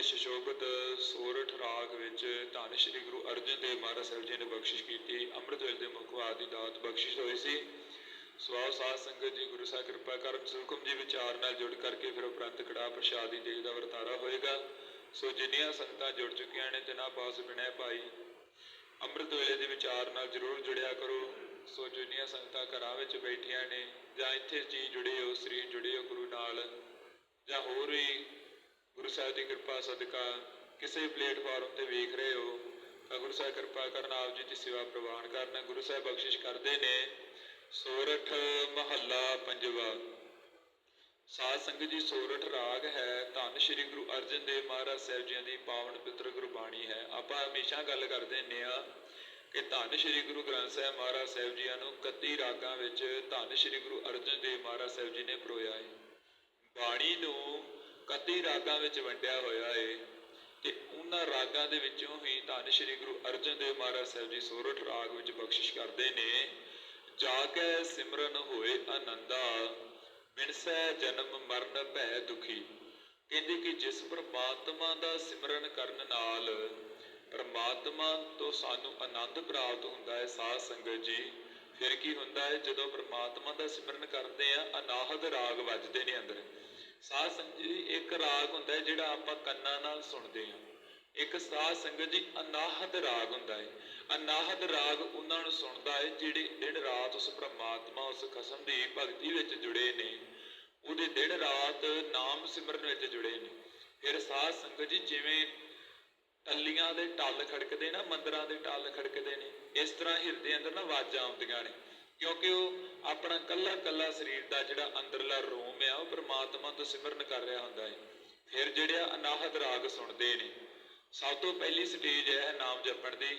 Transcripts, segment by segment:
ਦੇ ਸ਼ਸ਼ੋਭਤ ਸੋਰਠ ਰਾਗ ਵਿੱਚ ਧੰਨ ਸ਼੍ਰੀ ਗੁਰੂ ਅਰਜਨ ਦੇਵ ਮਹਾਰਾਜ ਸਾਹਿਬ ਜੀ ਨੇ ਬਖਸ਼ਿਸ਼ ਕੀਤੀ। ਅੰਮ੍ਰਿਤ ਵੇਲੇ ਦੇ ਮੁਖਵਾਰ ਦੀ ਦਾਤ ਬਖਸ਼ਿਸ਼ ਹੋਈ ਸੀ। ਸਵਾਉ ਸਾਧ ਸੰਗਤ ਜੀ, ਗੁਰੂ ਸਾਹਿਬ ਕਿਰਪਾ ਕਰਨ, ਸੁਖਮ ਜੀ ਵਿਚਾਰ ਨਾਲ ਜੁੜ ਕਰਕੇ ਫਿਰ ਉਪਰੰਤ ਕੜਾ ਪ੍ਰਸ਼ਾਦ ਦੀ ਦੇਗ ਦਾ ਵਰਤਾਰਾ ਹੋਏਗਾ। ਸੋ ਜਿੰਨੀਆਂ ਸੰਗਤਾਂ ਜੁੜ ਚੁੱਕੀਆਂ ਨੇ, ਤਿਨਾਂ ਪਾਸ ਬਿਨੈ ਭਾਈ। ਅੰਮ੍ਰਿਤ ਵੇਲੇ ਦੇ ਵਿਚਾਰ ਨਾਲ ਜਰੂਰ ਜੁੜਿਆ ਕਰੋ। ਸੋ ਜਿੰਨੀਆਂ ਸੰਗਤਾਂ ਘਰਾਂ ਵਿੱਚ ਬੈਠੀਆਂ ਨੇ ਜਾਂ ਇੱਥੇ ਜੀ ਜੁੜੇ ਹੋ, ਸਰੀਰ ਜੁੜੇ ਹੋ ਗੁਰੂ ਨਾਲ ਜਾਂ ਹੋਰ ਵੀ ਗੁਰੂ ਸਾਹਿਬ ਦੀ ਕਿਰਪਾ ਸਦਕਾ ਕਿਸੇ ਪਲੇਟਫਾਰਮ ਤੇ ਵੇਖ ਰਹੇ ਹੋ, ਤਾਂ ਗੁਰੂ ਸਾਹਿਬ ਕਿਰਪਾ ਕਰਨ ਆਪ ਜੀ ਦੀ ਸੇਵਾ ਪ੍ਰਵਾਨ ਕਰਨਾ, ਗੁਰੂ ਸਾਹਿਬ ਬਖਸ਼ਿਸ਼ ਕਰਦੇ ਨੇ। ਸੋਰਠ ਮਹੱਲਾ ਪੰਜਵਾ। ਸਾਧ ਸੰਗਤ ਜੀ, ਸੋਰਠ ਰਾਗ ਹੈ, ਧੰਨ ਸ਼੍ਰੀ ਗੁਰੂ ਅਰਜਨ ਦੇਵ ਮਹਾਰਾਜ ਸਾਹਿਬ ਜੀਆਂ ਦੀ ਪਾਵਨ ਪਿੱਤਰ ਗੁਰਬਾਣੀ ਹੈ। ਆਪਾਂ ਹਮੇਸ਼ਾ ਗੱਲ ਕਰਦੇ ਹੁੰਦੇ ਆ ਕਿ ਧੰਨ ਸ਼੍ਰੀ ਗੁਰੂ ਗ੍ਰੰਥ ਸਾਹਿਬ ਮਹਾਰਾਜ ਸਾਹਿਬ ਜੀਆਂ ਨੂੰ 31 ਰਾਗਾਂ ਵਿੱਚ ਧੰਨ ਸ਼੍ਰੀ ਗੁਰੂ ਅਰਜਨ ਦੇਵ ਮਹਾਰਾਜ ਸਾਹਿਬ ਜੀ ਨੇ ਪਰੋਇਆ ਹੈ। ਬਾਣੀ ਨੂੰ 31 ਰਾਗਾਂ ਵਿੱਚ ਵੰਡਿਆ ਹੋਇਆ ਹੈ ਤੇ ਉਹਨਾਂ ਰਾਗਾਂ ਦੇ ਵਿੱਚੋਂ ਹੀ ਧੰਨ ਸ਼੍ਰੀ ਗੁਰੂ ਅਰਜਨ ਦੇਵ ਮਹਾਰਾਜ ਸਾਹਿਬ ਜੀ ਸੋਰਠ ਰਾਗ ਵਿੱਚ ਬਖਸ਼ਿਸ਼ ਕਰਦੇ ਨੇ, ਜਾ ਕੇ ਸਿਮਰਨ ਹੋਏ ਆਨੰਦਾ, ਬਿਨਸੈ ਜਨਮ ਮਰਨ ਭੈ ਦੁਖੀ। ਕਹਿੰਦੇ ਕਿ ਜਿਸ ਪ੍ਰਮਾਤਮਾ ਦਾ ਸਿਮਰਨ ਕਰਨ ਨਾਲ ਪ੍ਰਮਾਤਮਾ ਤੋਂ ਸਾਨੂੰ ਆਨੰਦ ਪ੍ਰਾਪਤ ਹੁੰਦਾ ਹੈ ਸਾਧ ਸੰਗਤ ਜੀ, ਫਿਰ ਕੀ ਹੁੰਦਾ ਹੈ? ਜਦੋਂ ਪ੍ਰਮਾਤਮਾ ਦਾ ਸਿਮਰਨ ਕਰਦੇ ਆ ਅਨਾਹਦ ਰਾਗ ਵੱਜਦੇ ਨੇ ਅੰਦਰ। ਸਾਧ ਸੰਗਤ ਜੀ, ਇੱਕ ਰਾਗ ਹੁੰਦਾ ਹੈ ਜਿਹੜਾ ਆਪਾਂ ਕੰਨਾਂ ਨਾਲ ਸੁਣਦੇ ਹਾਂ। ਇੱਕ ਸਾਧ ਸੰਗਤ ਜੀ ਅਨਾਹਦ ਰਾਗ ਹੁੰਦਾ ਹੈ। ਅਨਾਹਦ ਰਾਗ ਉਹਨਾਂ ਨੂੰ ਸੁਣਦਾ ਹੈ ਜਿਹੜੇ ਦਿਨ ਰਾਤ ਉਸ ਪ੍ਰਮਾਤਮਾ, ਉਸ ਖਸਮ ਦੀ ਭਗਤੀ ਵਿੱਚ ਜੁੜੇ ਨੇ। ਉਹਦੇ ਦਿਨ ਰਾਤ ਨਾਮ ਸਿਮਰਨ ਵਿੱਚ ਜੁੜੇ ਨੇ। ਫਿਰ ਸਾਧ ਸੰਗਤ ਜੀ ਜਿਵੇਂ ਟੱਲੀਆਂ ਦੇ ਟੱਲ ਖੜਕਦੇ ਨਾ, ਮੰਦਰਾਂ ਦੇ ਟੱਲ ਖੜਕਦੇ ਨੇ, ਇਸ ਤਰ੍ਹਾਂ ਹਿਰਦੇ ਅੰਦਰ ਨਾ ਆਵਾਜ਼ਾਂ ਆਉਂਦੀਆਂ ਨੇ। ਕਿਉਂਕਿ ਉਹ ਆਪਣਾ ਕੱਲਾ ਕੱਲਾ ਸਰੀਰ ਦਾ ਜਿਹੜਾ ਅੰਦਰਲਾ ਰੋਮ ਆ, ਉਹ ਪ੍ਰਮਾਤਮਾ ਤੋਂ ਸਿਮਰਨ ਕਰ ਰਿਹਾ ਹੁੰਦਾ ਹੈ ਫਿਰ ਜਿਹੜਾ ਅਨਾਹਦ ਰਾਗ ਸੁਣਦੇ ਨੇ, ਸਭ ਤੋਂ ਪਹਿਲੀ ਸਟੇਜ ਹੈ ਨਾਮ ਜਪਣ ਦੀ।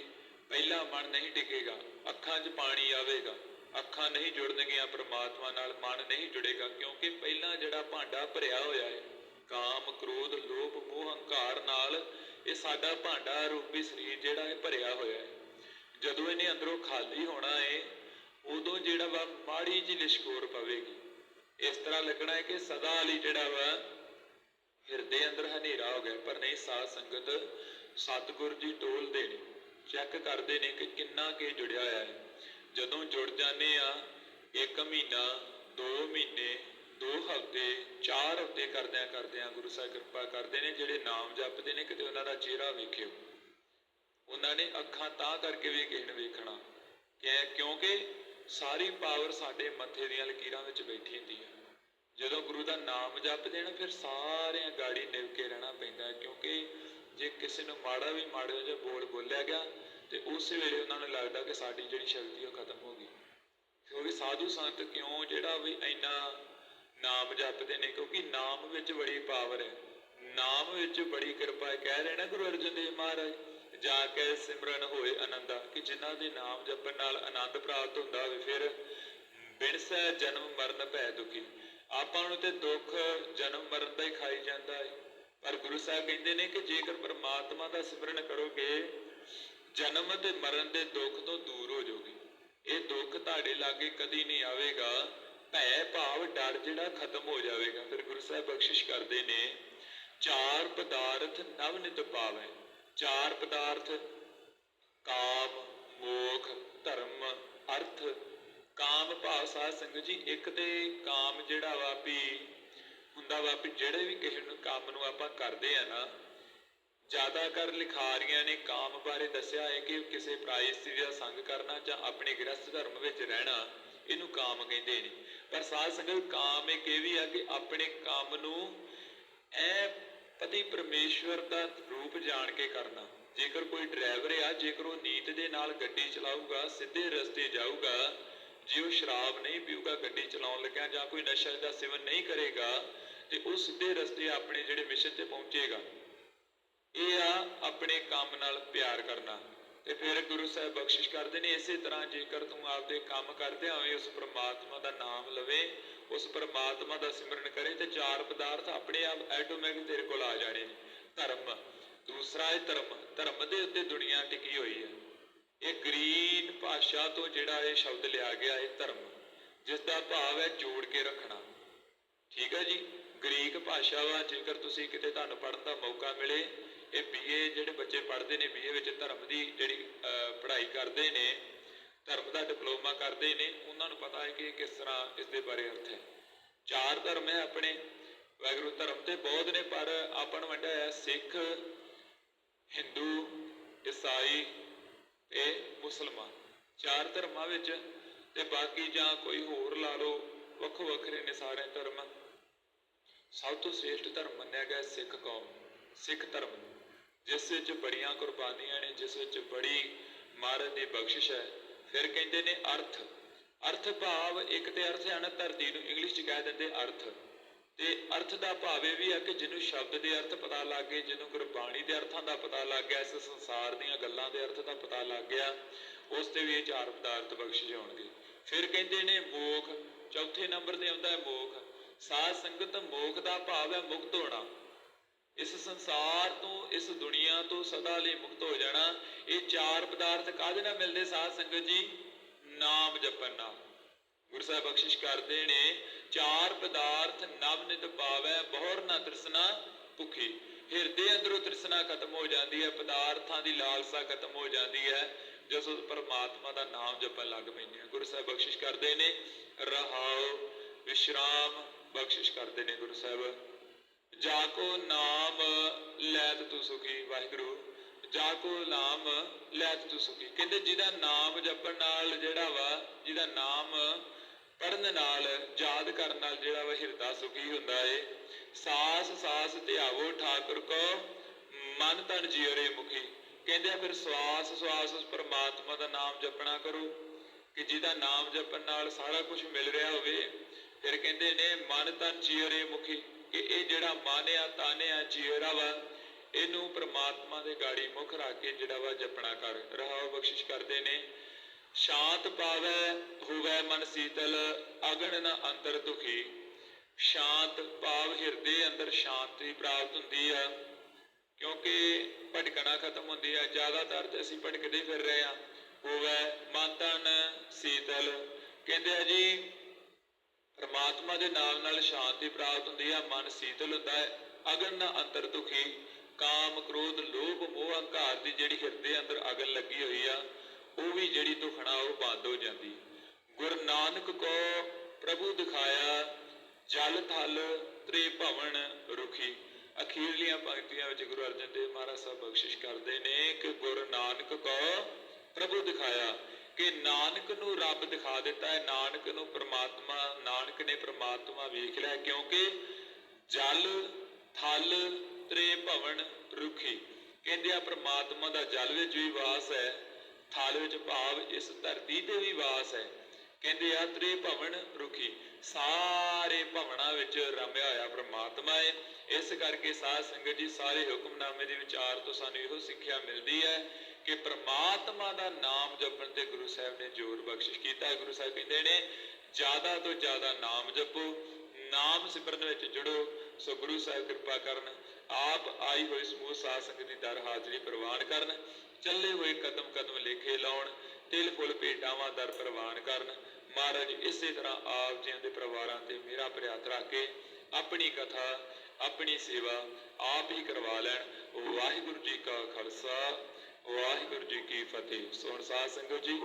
ਪਹਿਲਾ ਮਨ ਨਹੀਂ ਟਿਕੇਗਾ, ਅੱਖਾਂ 'ਚ ਪਾਣੀ ਆਵੇਗਾ। ਅੱਖਾਂ ਨਹੀਂ ਜੁੜਨਗੀਆਂ ਪ੍ਰਮਾਤਮਾ ਨਾਲ, ਮਨ ਨਹੀਂ ਜੁੜੇਗਾ, ਕਿਉਂਕਿ ਪਹਿਲਾਂ ਜਿਹੜਾ ਭਾਂਡਾ ਭਰਿਆ ਹੋਇਆ ਹੈ ਕਾਮ, ਕ੍ਰੋਧ, ਲੋਭ, ਮੋਹ, ਹੰਕਾਰ ਨਾਲ ਇਹ ਸਾਡਾ ਭਾਂਡਾ ਰੂਪੀ ਸਰੀਰ ਜਿਹੜਾ ਹੈ ਭਰਿਆ ਹੋਇਆ ਹੈ ਜਦੋਂ ਇਹਨੇ ਅੰਦਰੋਂ ਖਾਲੀ ਹੋਣਾ ਹੈ ਉਦੋਂ ਜਿਹੜਾ ਵਾ ਮਾੜੀ ਜਿਹੀ ਲਿਸ਼ਕੋਰ ਪਵੇਗੀ। ਇਸ ਤਰ੍ਹਾਂ ਲੱਗਣਾ ਹੈ ਕਿ ਸਦਾ ਲਈ ਜਿਹੜਾ ਵਾ ਹਿਰਦੇ ਅੰਦਰ ਹਨੇਰਾ ਹੋ ਗਿਆ, ਪਰ ਨਹੀਂ, ਸਾਧ ਸੰਗਤ ਸਤਿਗੁਰ ਜੀ ਟੋਲਦੇ ਨੇ, ਚੈੱਕ ਕਰਦੇ ਨੇ ਕਿ ਕਿੰਨਾ ਕੇ ਜੁੜਿਆ ਹੋਇਆ ਹੈ। ਜਦੋਂ ਜੁੜ ਜਾਂਦੇ ਆ, ਇੱਕ ਮਹੀਨਾ 2 ਮਹੀਨੇ 2 ਹਫ਼ਤੇ 4 ਹਫ਼ਤੇ ਕਰਦਿਆਂ ਕਰਦਿਆਂ ਗੁਰੂ ਸਾਹਿਬ ਕਿਰਪਾ ਕਰਦੇ ਨੇ, ਜਿਹੜੇ ਨਾਮ ਜਪਦੇ ਨੇ, ਕਿਤੇ ਉਹਨਾਂ ਦਾ ਚਿਹਰਾ ਵੇਖਿਓ। ਉਹਨਾਂ ਨੇ ਅੱਖਾਂ ਤਾਂ ਕਰਕੇ ਵੀ ਕਿਸੇ ਨੇ ਵੇਖਣਾ। ਕਿਉਂਕਿ ਸਾਰੀ ਪਾਵਰ ਸਾਡੇ ਮੱਥੇ ਦੀਆਂ ਲਕੀਰਾਂ ਵਿੱਚ ਬੈਠੀ ਹੁੰਦੀ ਹੈ। ਜਦੋਂ ਗੁਰੂ ਦਾ ਨਾਮ ਜਪਦੇ ਨਾ ਫਿਰ ਸਾਰਿਆਂ ਗਾੜੀ ਨਿਵ ਕੇ ਰਹਿਣਾ ਪੈਂਦਾ ਕਿਉਂਕਿ ਜੇ ਕਿਸੇ ਨੂੰ ਮਾੜਾ ਵੀ ਮਾੜੇ ਜਿਹਾ ਬੋਲ ਬੋਲਿਆ ਗਿਆ, ਤੇ ਉਸੇ ਵੇਲੇ ਉਹਨਾਂ ਨੂੰ ਲੱਗਦਾ ਕਿ ਸਾਡੀ ਜਿਹੜੀ ਸ਼ਕਤੀ ਉਹ ਖਤਮ ਹੋ ਗਈ। ਕਿਉਂਕਿ ਸਾਧੂ ਸੰਤ ਕਿਉਂ ਜਿਹੜਾ ਵੀ ਇੰਨਾ ਨਾਮ ਜਪਦੇ ਨੇ, ਕਿਉਂਕਿ ਨਾਮ ਵਿੱਚ ਬੜੀ ਪਾਵਰ ਹੈ। ਨਾਮ ਵਿੱਚ ਬੜੀ ਕਿਰਪਾ ਹੈ। ਕਹਿ ਰਹੇ ਨਾ ਗੁਰੂ ਅਰਜਨ ਦੇਵ ਮਹਾਰਾਜ ਜਾ ਕੇ ਸਿਮਰਨ ਹੋਏ ਆਨੰਦਾ ਕਿ ਜਿਨ੍ਹਾਂ ਦੇ ਨਾਮ ਜਪਣ ਨਾਲ ਆਨੰਦ ਪ੍ਰਾਪਤ ਹੁੰਦਾ ਹੋਵੇ, ਫਿਰ ਬਿਨਸੈ ਜਨਮ ਮਰਨ ਭੈ ਦੁਖੀ। ਆਪਾਂ ਨੂੰ ਤੇ ਦੁੱਖ ਜਨਮ ਮਰਨ ਦਾ ਹੀ ਖਾਈ ਜਾਂਦਾ ਹੈ ਪਰ ਗੁਰੂ ਸਾਹਿਬ ਕਹਿੰਦੇ ਨੇ ਕਿ ਜੇਕਰ ਪ੍ਰਮਾਤਮਾ ਦਾ ਸਿਮਰਨ ਕਰੋਗੇ, ਜਨਮ ਤੇ ਮਰਨ ਦੇ ਦੁੱਖ ਤੋਂ ਦੂਰ ਹੋ ਜਾਓਗੇ। ਇਹ ਦੁੱਖ ਤੁਹਾਡੇ ਲਾਗੇ ਕਦੀ ਨਹੀਂ ਆਵੇਗਾ। ਭੈ, ਭਾਵ, ਡਰ ਜਿਹੜਾ ਖਤਮ ਹੋ ਜਾਵੇਗਾ। ਫਿਰ ਗੁਰੂ ਸਾਹਿਬ ਬਖਸ਼ਿਸ਼ ਕਰਦੇ ਨੇ, ਚਾਰ ਪਦਾਰਥ ਨਵ ਨਿਤ ਪਾਵੈ। ਚਾਰ ਪਦਾਰਥ ਕਾਮ ਮੋਖ, ਧਰਮ, ਅਰਥ, ਕਾਮ ਭਾਵ ਸਾਧ ਸੰਗਤ ਜੀ, ਇੱਕ ਤੇ ਕਾਮ ਜਿਹੜਾ ਵਾ ਵੀ ਹੁੰਦਾ ਵਾ ਵੀ ਜਿਹੜੇ ਵੀ ਕਿਸੇ ਨੂੰ ਕੰਮ ਨੂੰ ਆਪਾਂ ਕਰਦੇ ਆ ਨਾ, ਜ਼ਿਆਦਾਤਰ ਲਿਖਾਰੀਆਂ ਨੇ ਕਾਮ ਬਾਰੇ ਦੱਸਿਆ ਹੈ ਕਿ ਕਿਸੇ ਪ੍ਰਾਇਸਤੀ ਦਾ ਸੰਗ ਕਰਨਾ ਜਾਂ ਆਪਣੇ ਗ੍ਰਸਥ ਧਰਮ ਵਿੱਚ ਰਹਿਣਾ, ਇਹਨੂੰ ਕਾਮ ਕਹਿੰਦੇ ਨੇ। ਪਰ ਸਾਧ ਸੰਗਤ, ਕਾਮ ਇੱਕ ਇਹ ਵੀ ਆ ਕਿ ਆਪਣੇ ਕੰਮ ਨੂੰ ਐ ਪਤੀ ਪਰਮੇਸ਼ਵਰ ਦਾ ਰੂਪ ਜਾਣ ਕੇ ਕਰਨਾ। ਜੇਕਰ ਕੋਈ ਡਰਾਈਵਰ ਆ, ਜੇਕਰ ਉਹ ਨੀਤ ਦੇ ਨਾਲ ਗੱਡੀ ਚਲਾਊਗਾ, ਸਿੱਧੇ ਰਸਤੇ ਜਾਊਗਾ, ਜੇ ਉਹ ਸ਼ਰਾਬ ਨਹੀਂ ਪੀਊਗਾ, ਗੱਡੀ ਚਲਾਉਣ ਲੱਗਿਆ ਜਾਂ ਕੋਈ ਨਸ਼ਾ ਦਾ ਸੇਵਨ ਨਹੀਂ ਕਰੇਗਾ, ਤੇ ਉਹ ਸਿੱਧੇ ਰਸਤੇ ਆਪਣੇ ਜਿਹੜੇ ਮਿਸ਼ਨ ਤੇ ਪਹੁੰਚੇਗਾ। ਇਹ ਆ ਆਪਣੇ ਕੰਮ ਨਾਲ ਪਿਆਰ ਕਰਨਾ। ਤੇ ਫਿਰ ਗੁਰੂ ਸਾਹਿਬ ਬਖਸ਼ਿਸ਼ ਕਰਦੇ ਨੇ, ਇਸੇ ਤਰ੍ਹਾਂ ਜੇਕਰ ਤੂੰ ਆਪਦੇ ਕੰਮ ਕਰਦੇ ਹੋਵੇਂ, ਉਸ ਪ੍ਰਮਾਤਮਾ ਦਾ ਨਾਮ ਲਵੇ ਉਸ ਪ੍ਰਮਾਤਮਾ ਦਾ ਸਿਮਰਨ ਕਰੇ ਤੇ ਚਾਰ ਪਦਾਰਥ ਆਪਣੇ ਆਪ ਆਟੋਮੈਟਿਕ ਤੇਰੇ ਕੋਲ ਆ ਜਾਣੇ। ਨੇ ਧਰਮ ਦੂਸਰਾ ਹੈ ਧਰਮ ਧਰਮ ਦੇ ਉੱਤੇ ਦੁਨੀਆ ਟਿਕੀ ਹੋਈ ਹੈ। ਇਹ ਗ੍ਰੀਨ ਭਾਸ਼ਾ ਤੋਂ ਜਿਹੜਾ ਇਹ ਸ਼ਬਦ ਲਿਆ ਗਿਆ ਹੈ ਧਰਮ ਜਿਸ ਦਾ ਭਾਵ ਹੈ ਜੋੜ ਕੇ ਰੱਖਣਾ। ਠੀਕ ਹੈ ਜੀ? ਗ੍ਰੀਕ ਭਾਸ਼ਾ ਵਾ ਜੇਕਰ ਤੁਸੀਂ ਕਿਤੇ ਤੁਹਾਨੂੰ ਪੜ੍ਹਨ ਦਾ ਮੌਕਾ ਮਿਲੇ ਇਹ ਬੀਏ ਜਿਹੜੇ ਬੱਚੇ ਪੜ੍ਹਦੇ ਨੇ ਬੀਏ ਵਿੱਚ ਧਰਮ ਦੀ ਜਿਹੜੀ ਅਹ, ਪੜ੍ਹਾਈ ਕਰਦੇ ਨੇ ਧਰਮ ਦਾ ਡਿਪਲੋਮਾ ਕਰਦੇ ਨੇ, ਉਹਨਾਂ ਨੂੰ ਪਤਾ ਹੈ ਕਿ ਕਿਸ ਤਰ੍ਹਾਂ ਇਸ ਦੇ ਬਾਰੇ ਅਰਥ ਹੈ। ਚਾਰ ਧਰਮ ਹੈ ਆਪਣੇ ਵਾਹਿਗੁਰੂ ਧਰਮ ਤੇ ਬਹੁਤ ਨੇ, ਪਰ ਆਪਣ ਵੰਡਿਆ ਹੈ ਸਿੱਖ, ਹਿੰਦੂ, ਈਸਾਈ ਤੇ ਮੁਸਲਮਾਨ। ਚਾਰ ਧਰਮਾਂ ਵਿੱਚ ਤੇ ਬਾਕੀ ਜਾਂ ਕੋਈ ਹੋਰ ਲਾ ਲਓ ਵੱਖੋ ਵੱਖਰੇ ਨੇ ਸਾਰੇ ਧਰਮ। ਸਭ ਤੋਂ ਸ੍ਰੇਸ਼ਟ ਧਰਮ ਮੰਨਿਆ ਗਿਆ ਸਿੱਖ ਕੌਮ, ਸਿੱਖ ਧਰਮ, ਜਿਸ ਵਿੱਚ ਬੜੀਆਂ ਕੁਰਬਾਨੀਆਂ ਨੇ, ਜਿਸ ਵਿੱਚ ਬੜੀ ਮਹਾਰਾਜ ਦੀ ਬਖਸ਼ਿਸ਼ ਹੈ। ਫਿਰ ਕਹਿੰਦੇ ਨੇ ਅਰਥ। ਅਰਥ ਭਾਵ ਇੱਕ ਤੇ ਅਰਥ ਹਨ ਧਰਤੀ ਨੂੰ ਇੰਗਲਿਸ਼ ਚ ਕਹਿ ਦਿੰਦੇ ਅਰਥ। ਤੇ ਅਰਥ ਦਾ ਭਾਵ ਇਹ ਵੀ ਆ ਕਿ ਜਿਹਨੂੰ ਸ਼ਬਦ ਦੇ ਅਰਥ ਪਤਾ ਲੱਗ ਗਏ, ਜਿਹਨੂੰ ਗੁਰਬਾਣੀ ਦੇ ਅਰਥਾਂ ਦਾ ਪਤਾ ਲੱਗ ਗਿਆ, ਇਸ ਸੰਸਾਰ ਦੀਆਂ ਗੱਲਾਂ ਦੇ ਅਰਥ ਦਾ ਪਤਾ ਲੱਗ ਗਿਆ, ਉਸ ਤੇ ਵੀ ਇਹ ਚਾਰ ਪਦਾਰਥ ਬਖਸ਼ਿਸ਼ ਹੋਣਗੇ। ਫਿਰ ਕਹਿੰਦੇ ਨੇ ਮੋਖ, ਚੌਥੇ ਨੰਬਰ ਤੇ ਆਉਂਦਾ ਹੈ ਮੋਖ। ਸਾਧ ਸੰਗਤ ਮੋਖ ਦਾ ਭਾਵ ਹੈ ਮੁਕਤ ਹੋਣਾ। ਇਸ ਸੰਸਾਰ ਤੋਂ, ਇਸ ਦੁਨੀਆ ਤੋਂ ਸਦਾ ਲਈ ਮੁਕਤ ਹੋ ਜਾਣਾ, ਇਹ ਚਾਰ ਪਦਾਰਥ ਕਾਹਦੇ ਨਾਲ ਮਿਲਦੇ ਸਾਧ ਸੰਗਤ ਜੀ? ਨਾਮ ਜਪਣ ਨਾਲ। ਗੁਰੂ ਸਾਹਿਬ ਬਖਸ਼ਿਸ਼ ਕਰਦੇ ਨੇ, ਚਾਰ ਪਦਾਰਥ ਨਵ ਨਿਤ ਪਾਵੈ, ਬਹੁਰ ਨਾ ਤ੍ਰਿਸ਼ਨਾ ਭੁਖੀ। ਹਿਰਦੇ ਅੰਦਰੋਂ ਤ੍ਰਿਸ਼ਨਾ ਖਤਮ ਹੋ ਜਾਂਦੀ ਹੈ, ਪਦਾਰਥਾਂ ਦੀ ਲਾਲਸਾ ਖਤਮ ਹੋ ਜਾਂਦੀ ਹੈ ਜਦੋਂ ਪਰਮਾਤਮਾ ਦਾ ਨਾਮ ਜਪਣ ਲੱਗ ਪੈਂਦੇ ਆ ਗੁਰੂ ਸਾਹਿਬ ਬਖਸ਼ਿਸ਼ ਕਰਦੇ ਨੇ ਰਹਾਉ ਵਿਸ਼ਰਾਮ ਬਖਸ਼ਿਸ਼ ਕਰਦੇ ਨੇ ਗੁਰੂ ਸਾਹਿਬ। ਜਾ ਕੋ ਨਾਮ ਲੈਤ ਤੂੰ ਸੁਖੀ, ਵਾਹਿਗੁਰੂ। ਜਾ ਕੋ ਨਾਮ ਲੈਤ ਤੂੰ ਸੁਖੀ। ਕਹਿੰਦੇ ਜਿਹਦਾ ਨਾਮ ਜਪਣ ਨਾਲ ਜਿਹੜਾ ਵਾ, ਜਿਹਦਾ ਨਾਮ ਪੜਨ ਨਾਲ, ਯਾਦ ਕਰਨ ਨਾਲ ਜਿਹੜਾ ਵਾ ਹਿਰਦਾ ਸੁਖੀ ਹੁੰਦਾ ਏ। ਸਾਸ ਸਾਸ ਧਿਆਵੋ ਠਾਕੁਰ ਕੋ, ਮਨ ਤਨ ਜੀਰੇ ਮੁਖੀ। ਕਹਿੰਦੇ ਆ ਫਿਰ ਸਵਾਸ ਸਵਾਸ ਉਸ ਪਰਮਾਤਮਾ ਦਾ ਨਾਮ ਜਪਣਾ ਕਰੋ। ਕਿ ਜਿਹਦਾ ਨਾਮ ਜਪਣ ਨਾਲ ਸਾਰਾ ਕੁਝ ਮਿਲ ਰਿਹਾ ਹੋਵੇ, ਫਿਰ ਕਹਿੰਦੇ ਨੇ ਮਨ ਤਨ ਚੀਰੇ ਮੁਖੀ। ਕਿ ਇਹ ਜਿਹੜਾ ਮਨ ਆ ਤਨ ਵਾ, ਇਹਨੂੰ ਪ੍ਰਮਾਤਮਾ ਦੇ ਗਾੜੀ ਮੁਖ ਰੱਖ ਕੇ ਜਿਹੜਾ ਵਾ ਜਪਣਾ ਕਰ ਰਹਾਉ ਬਖਸ਼ਿਸ਼ ਕਰਦੇ ਨੇ। ਸ਼ਾਂਤ ਪਾਵੈ ਹੋਵੈ ਮਨ ਸੀਤਲ ਅਗਨ ਨ ਅੰਦਰ ਦੁਖੀ। ਸ਼ਾਂਤ ਭਾਵ ਹਿਰਦੇ ਅੰਦਰ ਸ਼ਾਂਤੀ ਪ੍ਰਾਪਤ ਹੁੰਦੀ ਆ। ਕਿਉਂਕਿ ਭਟਕਣਾ ਖਤਮ ਹੁੰਦੀ ਆ, ਜ਼ਿਆਦਾਤਰ ਤੇ ਅਸੀਂ ਭਟਕਦੇ ਫਿਰ ਰਹੇ ਆ। ਹੋਵੇ ਮਨ ਤਨ ਸੀਤਲ। ਕਹਿੰਦੇ ਆ ਜੀ ਪਰਮਾਤਮਾ ਦੇ ਨਾਮ ਨਾਲ ਸ਼ਾਂਤੀ ਪ੍ਰਾਪਤ ਹੁੰਦੀ ਹੈ ਮਨ ਸੀਤਲ ਹੁੰਦਾ ਹੈ, ਅਗਨ ਨਾ ਅੰਤਰ ਦੁਖੀ, ਕਾਮ ਕ੍ਰੋਧ ਲੋਭ ਮੋਹ ਹੰਕਾਰ ਦੀ ਜਿਹੜੀ ਹਿਰਦੇ ਅੰਦਰ ਅਗਨ ਲੱਗੀ ਹੋਈ ਆ, ਉਹ ਵੀ ਜਿਹੜੀ ਦੁਖਣਾ ਉਹ ਬੰਦ ਹੋ ਜਾਂਦੀ। ਗੁਰ ਨਾਨਕ ਕੋ ਪ੍ਰਭੂ ਦਿਖਾਇਆ, ਜਲ ਥਲ ਤ੍ਰੇ ਭਵਨ ਰੁਖੀ। ਅਖੀਰਲੀਆਂ ਪੰਕਤੀਆਂ ਵਿੱਚ ਗੁਰੂ ਅਰਜਨ ਦੇਵ ਮਹਾਰਾਜ ਸਾਹਿਬ ਬਖਸ਼ਿਸ਼ ਕਰਦੇ ਨੇ ਕਿ ਗੁਰੂ ਨਾਨਕ ਕੋ ਪ੍ਰਭੂ ਦਿਖਾਇਆ। ਕਿ ਨਾਨਕ ਨੂੰ ਰੱਬ ਦਿਖਾ ਦਿੱਤਾ ਹੈ, ਨਾਨਕ ਨੂੰ ਪ੍ਰਮਾਤਮਾ, ਨਾਨਕ ਨੇ ਪ੍ਰਮਾਤਮਾ ਵੇਖ ਲਿਆ ਕਿਉਂਕਿ ਜਲ, ਥਲ, ਤ੍ਰੇ ਭਵਨ ਰੁਖੀ। ਕਹਿੰਦੇ ਆ ਪ੍ਰਮਾਤਮਾ ਦਾ ਜਲ ਵਿੱਚ ਵੀ ਵਾਸ ਹੈ, ਥਲ ਵਿੱਚ ਭਾਵ ਇਸ ਧਰਤੀ ਤੇ ਵੀ ਵਾਸ ਹੈ। ਕਹਿੰਦੇ ਆ ਤ੍ਰੇ ਭਵਨ ਰੁਖੀ। ਸਾਰੇ ਭਵਨਾਂ ਵਿੱਚ ਰਮਿਆ ਹੋਇਆ ਪ੍ਰਮਾਤਮਾ ਹੈ ਇਸ ਕਰਕੇ ਸਾਧ ਸੰਗਤ ਜੀ, ਸਾਰੇ ਹੁਕਮਨਾਮੇ ਦੇ ਵਿਚਾਰ ਤੋਂ ਸਾਨੂੰ ਇਹੋ ਸਿੱਖਿਆ ਮਿਲਦੀ ਹੈ ਕਿ ਪ੍ਰਮਾਤਮਾ ਦਾ ਨਾਮ ਜਪਣ ਤੇ ਗੁਰੂ ਸਾਹਿਬ ਨੇ ਜ਼ੋਰ ਬਖਸ਼ਿਸ਼ ਕੀਤਾ। ਹੈ ਗੁਰੂ ਸਾਹਿਬ ਕਹਿੰਦੇ ਨੇ, ਜ਼ਿਆਦਾ ਤੋਂ ਜ਼ਿਆਦਾ ਨਾਮ ਜਪੋ, ਨਾਮ ਸਿਮਰਨ ਵਿੱਚ ਜੁੜੋ, ਸੋ ਗੁਰੂ ਸਾਹਿਬ ਕਿਰਪਾ ਕਰਨ, ਆਪ ਆਈ ਹੋਈ ਸਮੂਹ ਸਾਧ ਸੰਗਤ ਦੀ ਦਰ ਹਾਜ਼ਰੀ ਪ੍ਰਵਾਨ ਕਰਨ, ਚੱਲੇ ਹੋਏ ਕਦਮ ਕਦਮ ਲੇਖੇ ਲਾਉਣ ਤਿਲ ਫੁੱਲ ਭੇਟਾਵਾਂ ਦਰ ਪ੍ਰਵਾਨ ਕਰਨ ਮਹਾਰਾਜ, ਇਸੇ ਤਰ੍ਹਾਂ ਆਪ ਜੀਆਂ ਦੇ ਪਰਿਵਾਰਾਂ ਤੇ ਮੇਰਾ ਪ੍ਰਿਆਤ ਰੱਖ ਕੇ ਆਪਣੀ ਕਥਾ, ਆਪਣੀ ਸੇਵਾ ਆਪ ਹੀ ਕਰਵਾ ਲੈਣ। ਵਾਹਿਗੁਰੂ ਜੀ ਕਾ ਖਾਲਸਾ, ਵਾਹਿਗੁਰੂ ਜੀ ਕੀ ਫਤਿਹ। ਸੋਹਣ ਸਾਧ ਸੰਗਤ ਜੀ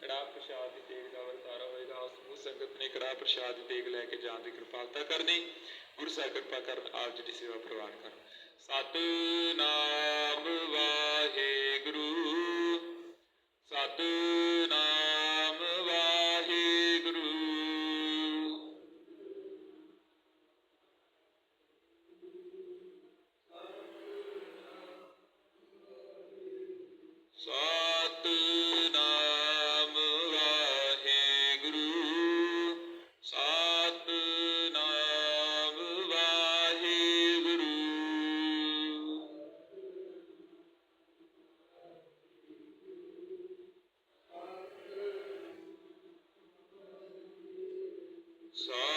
ਕੜਾ ਪ੍ਰਸ਼ਾਦ ਦੀ ਤੇਗ ਦਾ ਵਰਤਾਰਾ ਹੋਏਗਾ। ਉਸ ਸਮੂਹ ਸੰਗਤ ਨੇ ਕੜਾ ਪ੍ਰਸ਼ਾਦ ਦੀ ਤੇਗ ਲੈ ਕੇ ਜਾਣ ਦੀ ਕਿਰਪਾਲਤਾ ਕਰਨੀ। ਗੁਰੂ ਸਾਹਿਬ ਕਿਰਪਾ ਕਰਨ ਆਪ ਜੀ ਦੀ ਸੇਵਾ ਪ੍ਰਵਾਨ ਕਰਨ। ਸਤਨਾਮ ਵਾਹਿਗੁਰੂ, ਸਤਨਾਮ So